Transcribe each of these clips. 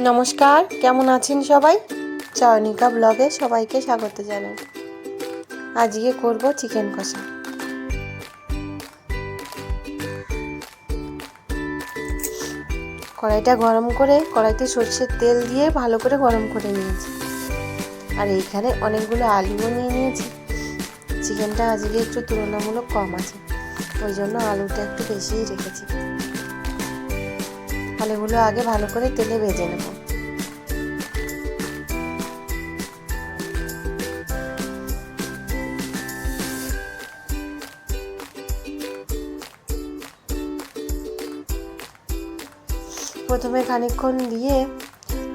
নমস্কার, কেমন আছেন সবাই? চয়নিকা ব্লগে সবাইকে স্বাগত জানাই। আজকে করব চিকেন কষা। কড়াইটা গরম করে, কড়াইতে সর্ষের তেল দিয়ে ভালো করে গরম করে নিয়েছি। আর এইখানে অনেকগুলো আলুও নিয়ে নিয়েছি। চিকেনটা আজকে একটু তুলনামূলক কম আছে। ওই জন্য আলুটা একটু বেশিই রেখেছি। আলুগুলো আগে ভালো করে তেলে ভেজে নেব। প্রথমে খানিকক্ষণ দিয়ে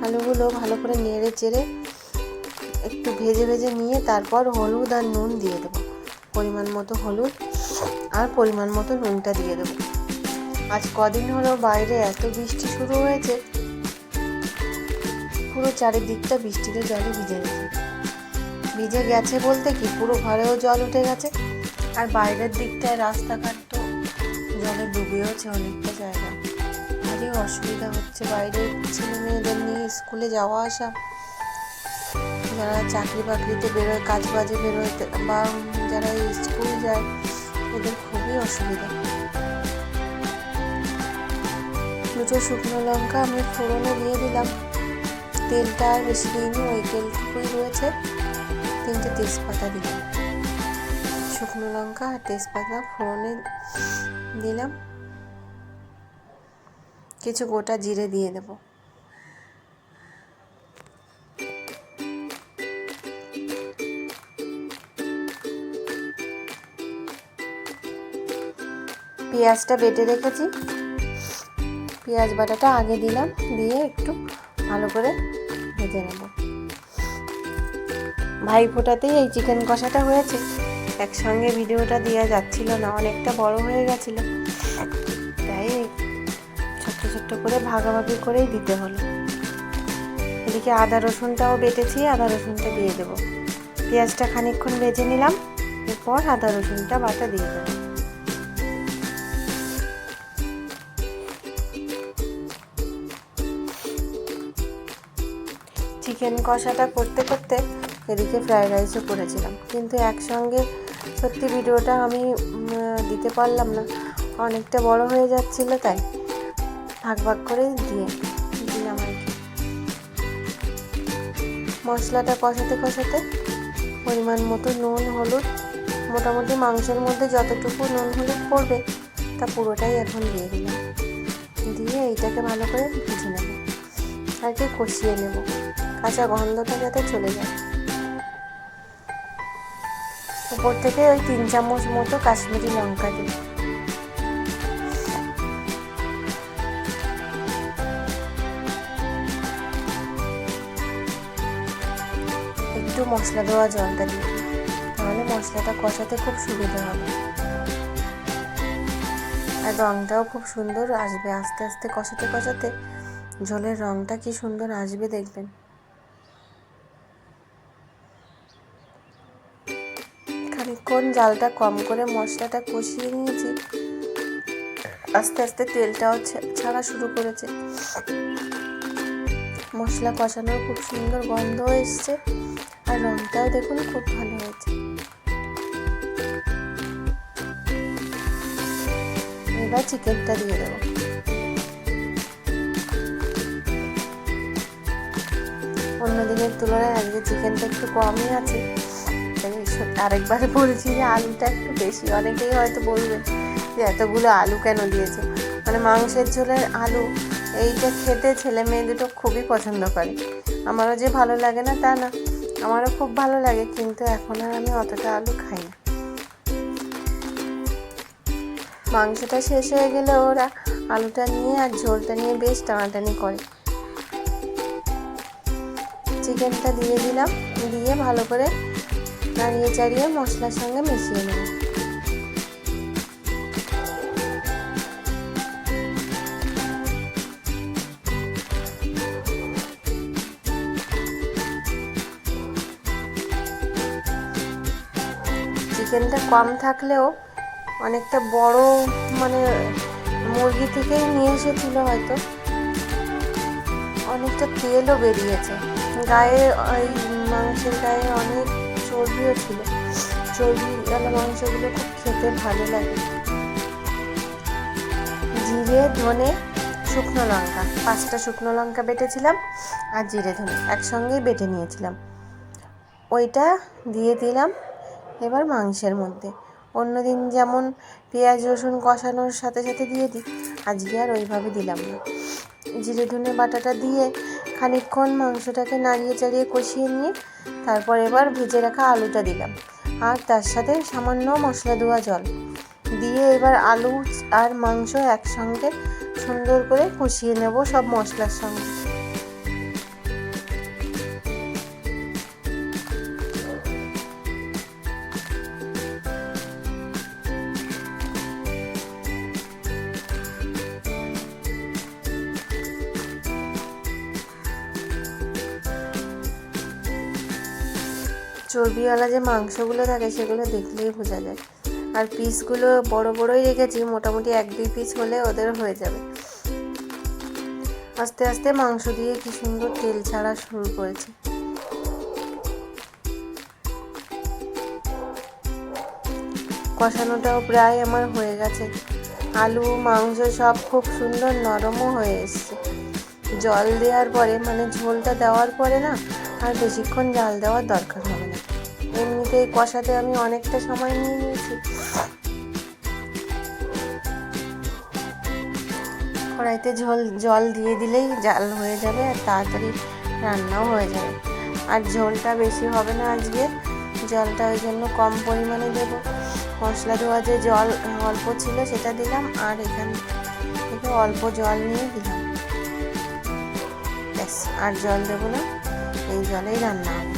আলুগুলো ভালো করে নেড়ে চেড়ে একটু ভেজে ভেজে নিয়ে তারপর হলুদ আর নুন দিয়ে দেবো। পরিমাণ মতো হলুদ আর পরিমাণ মতো নুনটা দিয়ে দেবো। আজ কদিন হলো বাইরে এত বৃষ্টি শুরু হয়েছে। পুরো চারিদিকটা বৃষ্টিতে জলে ভিজে গেছে। ভিজে গেছে বলতে কি, পুরো ঘরেও জল উঠে গেছে। আর বাইরের দিকটায় রাস্তাঘাট তো জলে ডুবেওছে অনেকটা জায়গা। আরে অসুবিধা হচ্ছে বাইরে ছেলে মেয়েদের নিয়ে স্কুলে যাওয়া আসা। যারা চাকরি বাকরিতে বেরোয় কাজ বাজে বেরোয়, বা যারা স্কুল যায়, ওদের খুবই অসুবিধা। দুটো শুকনো লঙ্কা আমি ফোড়নে দিয়ে দিলাম। তেলটা আর বেশি দিইনি, ওই তেলটুকুই রয়েছে। তিনটে তেজপাতা দিলাম। শুকনো লঙ্কা আর তেজপাতা ফোড়নে দিলাম। কিছু গোটা জিরে দিয়ে দেব। পেঁয়াজটা বেটে রেখেছি। পেঁয়াজ বাটাটা আগে দিলাম, দিয়ে একটু ভালো করে ভেজে নেব। ভাই ফোটাতেই এই চিকেন কষাটা হয়েছে। একসঙ্গে ভিডিওটা দেওয়া যাচ্ছিল না, অনেকটা বড় হয়ে গেছিল। তাই ছোট্ট ছোট্ট করে ভাগাভাগি করেই দিতে হলো। এদিকে আদা রসুনটাও বেটেছি, আদা রসুনটা দিয়ে দেবো। পেঁয়াজটা খানিকক্ষণ ভেজে নিলাম, এরপর আদা রসুনটা বাটা দিয়ে দেবো। চিকেন কষাটা করতে করতে এদিকে ফ্রায়েড রাইসও করেছিলাম। কিন্তু একসঙ্গে সত্যি ভিডিওটা আমি দিতে পারলাম না। অনেকটা বড় হয়ে যাচ্ছিল তাই ভাগ ভাগ করে দিয়ে দিলাম আর কি। মশলাটা কষাতে কষাতে পরিমাণ মতো নুন, হলুদ, মোটামুটি মাংসের মধ্যে যতটুকু নুন, হলুদ পড়বে তা পুরোটাই এখন দিয়ে দিলাম। দিয়ে এইটাকে ভালো করে ভেজে নেব। আর কি কষিয়ে নেব। কাঁচা গন্ধটা যাতে চলে যায়। উপর থেকে ওই তিন চামচ মতো কাশ্মীরি লঙ্কা দিই। একটু মশলা দেওয়া জলটা দিই, তাহলে মশলাটা কষাতে খুব সুবিধা হবে। আর রঙটাও খুব সুন্দর আসবে, আস্তে আস্তে কষাতে কষাতে ঝোলের রঙটা কি সুন্দর আসবে দেখবেন। খানিকক্ষণ জালটা কম করে মশলাটা কষিয়ে নিয়েছি। আস্তে আস্তে তেলটাও ছাড়া শুরু করেছে। মশলা কষানোর খুব সুন্দর গন্ধ এসছে আর রংটাও দেখুন খুব ভালো হয়েছে। এবার চিকেনটা দিয়ে দেবো। অন্য দিনের তুলনায় আজকে চিকেনটা একটু কমই আছে। আরেকবার বলছি যে আলুটা একটু বেশি। অনেকেই হয়তো বলবে যে এতগুলো আলু কেন দিয়েছ? মানে মাংসের ঝোলের আলু, এইটা খেতে ছেলে মেয়ে দুটো খুবই পছন্দ করে। আমারও যে ভালো লাগে না, তা না। আমারও খুব ভালো লাগে, কিন্তু এখন আর আমি অতটা আলু খাই না। মাংসটা শেষ হয়ে গেলে ওরা আলুটা নিয়ে আর ঝোলটা নিয়ে বেশ টানাটানি করে। চিকেনটা দিয়ে দিলাম, দিয়ে ভালো করে নাড়িয়ে চাড়িয়ে মশলার সঙ্গে মিশিয়ে নেব। চিকেনটা কম থাকলেও অনেকটা বড় মানে মুরগি থেকেই নিয়ে এসেছিল হয়তো। অনেকটা তেলও বেরিয়েছে। গায়ে ওই মাংসের গায়ে অনেক চর্বিও ছিল। চর্বিওয়ালা মাংসগুলো খুব খেতে ভালো লাগে। জিরে, ধনে, শুকনো লঙ্কা। পাঁচটা শুকনো লঙ্কা বেটেছিলাম আর জিরে, ধনে একসঙ্গেই বেটে নিয়েছিলাম। ওইটা দিয়ে দিলাম এবার মাংসের মধ্যে। অন্যদিন যেমন পেঁয়াজ, রসুন কষানোর সাথে সাথে দিয়ে দিই, আজকে আর ওইভাবে দিলাম না। জিরে ধনে বাটাটা দিয়ে খানিকক্ষণ মাংসটাকে নাড়িয়ে চাড়িয়ে কষিয়ে নিয়ে তারপর এবার ভেজে রাখা আলুটা দিলাম। আর তার সাথে সামান্য মশলা দেওয়া জল। দিয়ে এবার আলু আর মাংস একসঙ্গে সুন্দর করে কষিয়ে নেব সব মশলার সঙ্গে। চর্বিওয়ালা যে মাংসগুলো থাকে সেগুলো দেখলেই বোঝা যায়। আর পিসগুলো বড় বড়ই রেখেছি, মোটামুটি এক দুই পিস হলে ওদের হয়ে যাবে। আস্তে আস্তে মাংস দিয়ে কি সুন্দর তেল ছাড়া শুরু করেছে। কষানোটাও প্রায় আমার হয়ে গেছে। আলু, মাংস সব খুব সুন্দর নরমও হয়ে এসছে। জল দেওয়ার পরে মানে ঝোলটা দেওয়ার পরে না, আর বেশিক্ষণ জাল দেওয়ার দরকার হবে এমনিতেই কষাতে আমি অনেকটা সময় নিয়ে নিয়েছি। কড়াইতে ঝোল, জল দিয়ে দিলেই জাল হয়ে যাবে আর তাড়াতাড়ি রান্নাও হয়ে যাবে। আর ঝোলটা বেশি হবে না আজকে। জলটা ওই জন্য কম পরিমাণে দেবো। মশলা দেওয়া যে জল অল্প ছিল সেটা দিলাম আর এখান থেকে অল্প জল নিয়ে দিলাম। ব্যাস, আর জল দেবো না। এই জলেই রান্না হবে।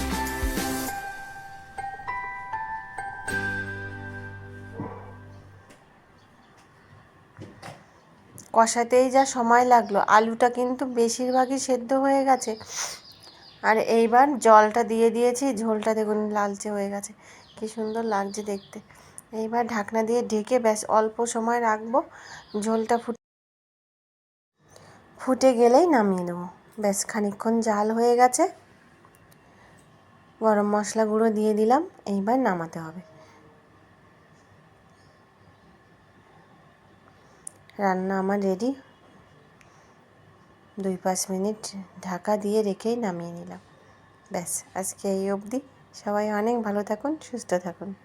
কষাতেই যা সময় লাগল। আলুটা কিন্তু বেশিরভাগই সেদ্ধ হয়ে গেছে। আর এইবার জলটা দিয়ে দিয়েছি, ঝোলটা দেখুন লালচে হয়ে গেছে। কি সুন্দর লাগছে দেখতে। এইবার ঢাকনা দিয়ে ঢেকে ব্যাস অল্প সময় রাখব। ঝোলটা ফুটে ফুটে গেলেই নামিয়ে দেবো। ব্যাস খানিকক্ষণ জাল হয়ে গেছে। গরম মশলা গুঁড়ো দিয়ে দিলাম। এইবার নামাতে হবে। রান্না আমার রেডি দুই পাঁচ মিনিট ঢাকা দিয়ে রেখেই নামিয়ে নিলাম। ব্যাস, আজকে এই অবধি। সবাই অনেক ভালো থাকুন, সুস্থ থাকুন।